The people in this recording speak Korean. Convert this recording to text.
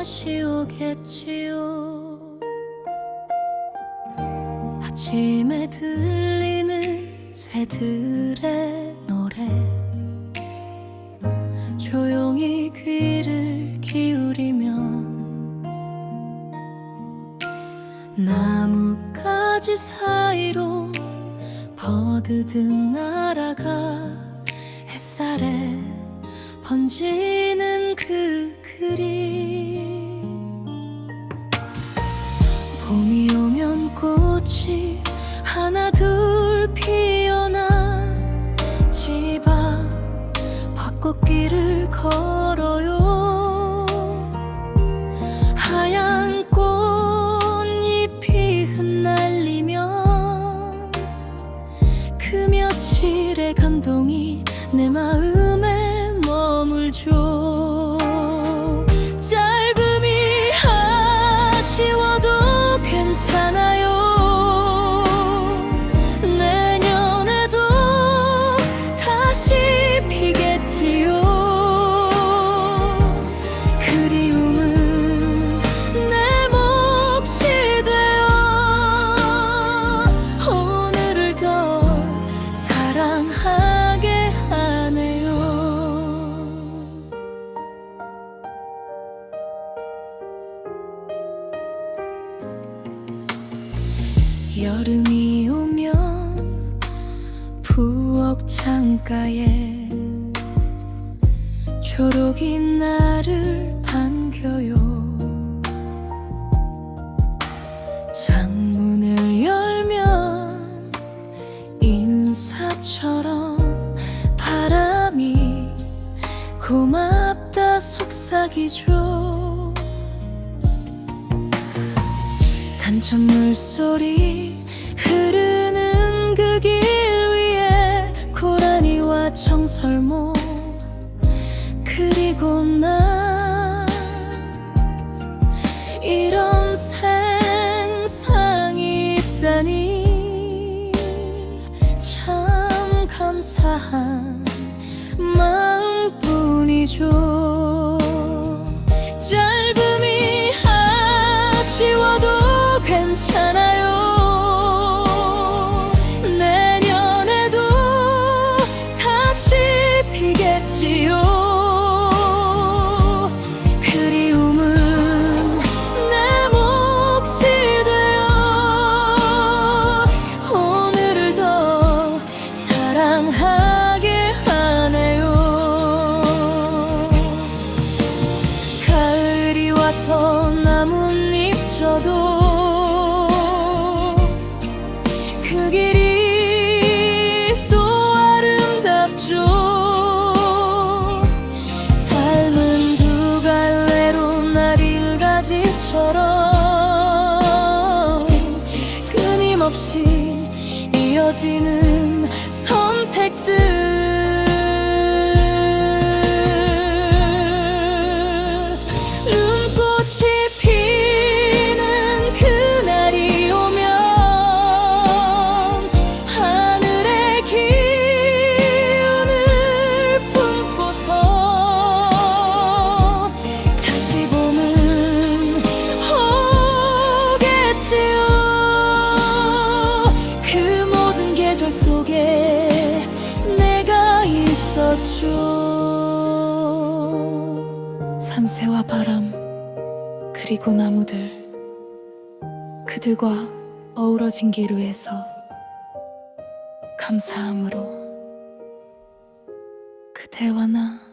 다시 오겠지요? 아침에 들리는 새들의 노래. 조용히 귀를 기울이면 나뭇가지 사이로 버드득 날아가 햇살에 번지는 그 그림 봄이 오면 꽃이 하나 둘 피어나 집 앞 벚꽃길을 걸어요 여름이 오면 부엌 창가에 초록이 나를 반겨요. 창문을 열면 인사처럼 바람이 고맙다 속삭이죠 단천 물소리 흐르는 그 길 위에 고라니와 청설모 그리고 나 이런 생상이 있다니 참 감사한 마음뿐이죠. 짧 괜찮아요. 내년에도 다시 피겠지요. 그리움은 내 몫이 되어 오늘을 더 사랑하게 하네요. 가을이 와서 나뭇잎 져도 일가지처럼 끊임없이 이어지는 있었죠 산새와 바람 그리고 나무들 그들과 어우러진 길 위에서 감사함으로 그대와 나 사.